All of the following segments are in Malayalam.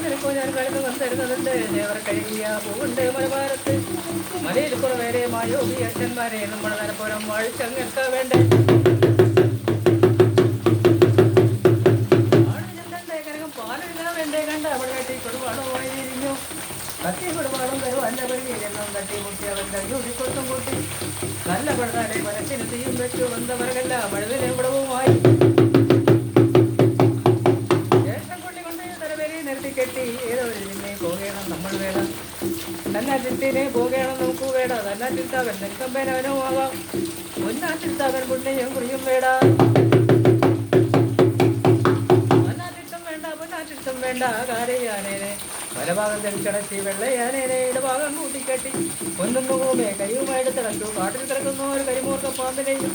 നിനക്കോ ഞാൻ കളിന്ന് വന്ന് തരുന്നതുണ്ട് ദേവർ കഴുകിയ പൂവുണ്ട് മലബാരത്ത് മലയിൽ കുറവേറെ മായോഗി അച്ഛന്മാരെ നമ്മുടെ നരപ്പുരം വാഴിച്ചങ്ങൽക്ക വേണ്ടേ തരും. അല്ല പരിചയം തട്ടി മുട്ടി അവൻ കയ്യൂടി കൊടുത്തും കൂട്ടി. നല്ല പഴുതാലെ മനസ്സിന് തീയും വെച്ചു വന്നവരകല്ല മഴവിലെ വിടവുമായി ജ്യേഷ്ഠൻ കൊള്ളി കൊണ്ട് തലവരെ നിർത്തി കെട്ടി. ഏതോ നിന്നെ നമ്മൾ വേണം. തന്നാറ്റിനെ പോകണം നമുക്ക് വേട തന്നാറ്റിത്താവൻ നെൽക്കമ്പേനവനോ ആവാം മുന്നാറ്റിത്താവൻ പുണ്യം കുറിയും വേടാ. പൊന്നാറ്റിട്ടും വേണ്ട പൊന്നാറ്റിട്ടും വേണ്ട. കാരയാനേനെ പല ഭാഗം തെളിച്ചടച്ചി വെള്ളയാനേനെ ഇടഭാഗം കൂട്ടിക്കെട്ടി. മുഖമേ കരിയുമായിട്ട് തിളച്ചു. കാട്ടിൽ കിടക്കുന്ന ഒരു കരിമൂർക്ക പാമ്പിനെയും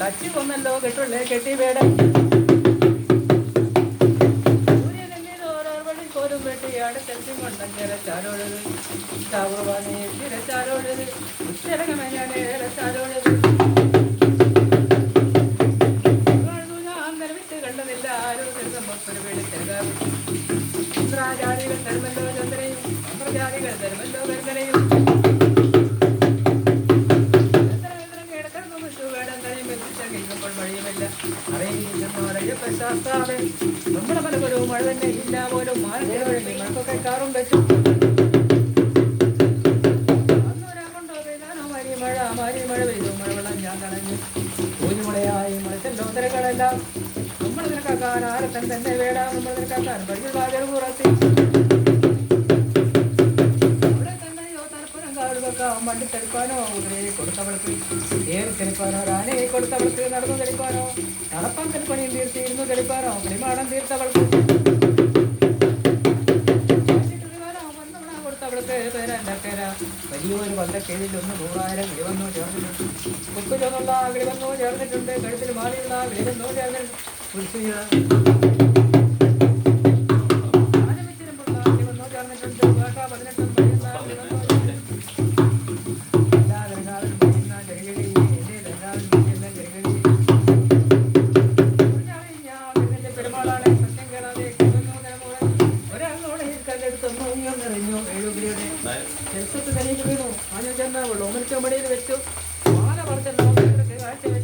തച്ചി കൊന്നല്ലോ കെട്ടുള്ളേ കെട്ടി വേട വെട്ടിയാണ് തെറ്റി കൊണ്ടൻ ചിരച്ചാലോഴത് ചാവുവാനേ ചിരച്ചാലോഴത് ഉച്ചരകമേനെ ചിരച്ചാലോഴത് കിടക്കുന്നു വിട്ടു വേടന്തയും വെച്ചിട്ട് കഴിക്കുമ്പോൾ വഴിയുമില്ല അറിയില്ലെന്നോരയ്യപ്പ ശാസ്താവേ നമ്മുടെ പലപോലും മഴ തന്നെ ഇല്ല പോലും മാറിന്റെ വഴി നിങ്ങൾക്കൊക്കെ കാറും മാരി മഴ മാരി മഴ പെയ്തു മഴവെള്ളം ഞാൻ കളഞ്ഞു ഊഞ്ഞുമുളയായി മഴച്ചല്ലോ തിരകളെല്ലാം നമ്മൾ ആരത്തൻ തന്നെ വേട നമ്മൾ നിനക്കാക്കാൻ വഴിയുള്ള ചെറുപുറത്തി അവിടെ തന്നെയോ തലപ്പുരം കാടുവെക്കാം വണ്ടി തെളിപ്പാനോ കുതിരയെ കൊടുത്തവൾക്ക് ഏറി തെളിപ്പാനോ ആനയെ കൊടുത്തവൾക്ക് നടന്നു തെളിപ്പാനോ നടപ്പാൻ തെളിപ്പണിയും തീർത്തിരുന്നു തെളിപ്പാനോ കരിമാടം തീർത്തവൾക്ക് വലിയൊരു പന്തക്കേഴിൽ ഒന്ന് നൂറായിരം കിളിവന്നു ചേർന്നിട്ടുണ്ട്. കുത്തു ചുവന്നുള്ള കിളിവന്നു ചേർന്നിട്ടുണ്ട് കഴുത്തിൽ മാറിയുള്ള കിളിവന്നു ചേർന്നിട്ടുണ്ട്. ചെറുപ്പത്തിൽ തന്നെ വീണു. ആഞ്ഞൂറ്റെണ്ണ ഉള്ളു. ഒന്നിച്ചമ്പടിയിൽ വെച്ചു. മാല പറഞ്ഞ കാഴ്ച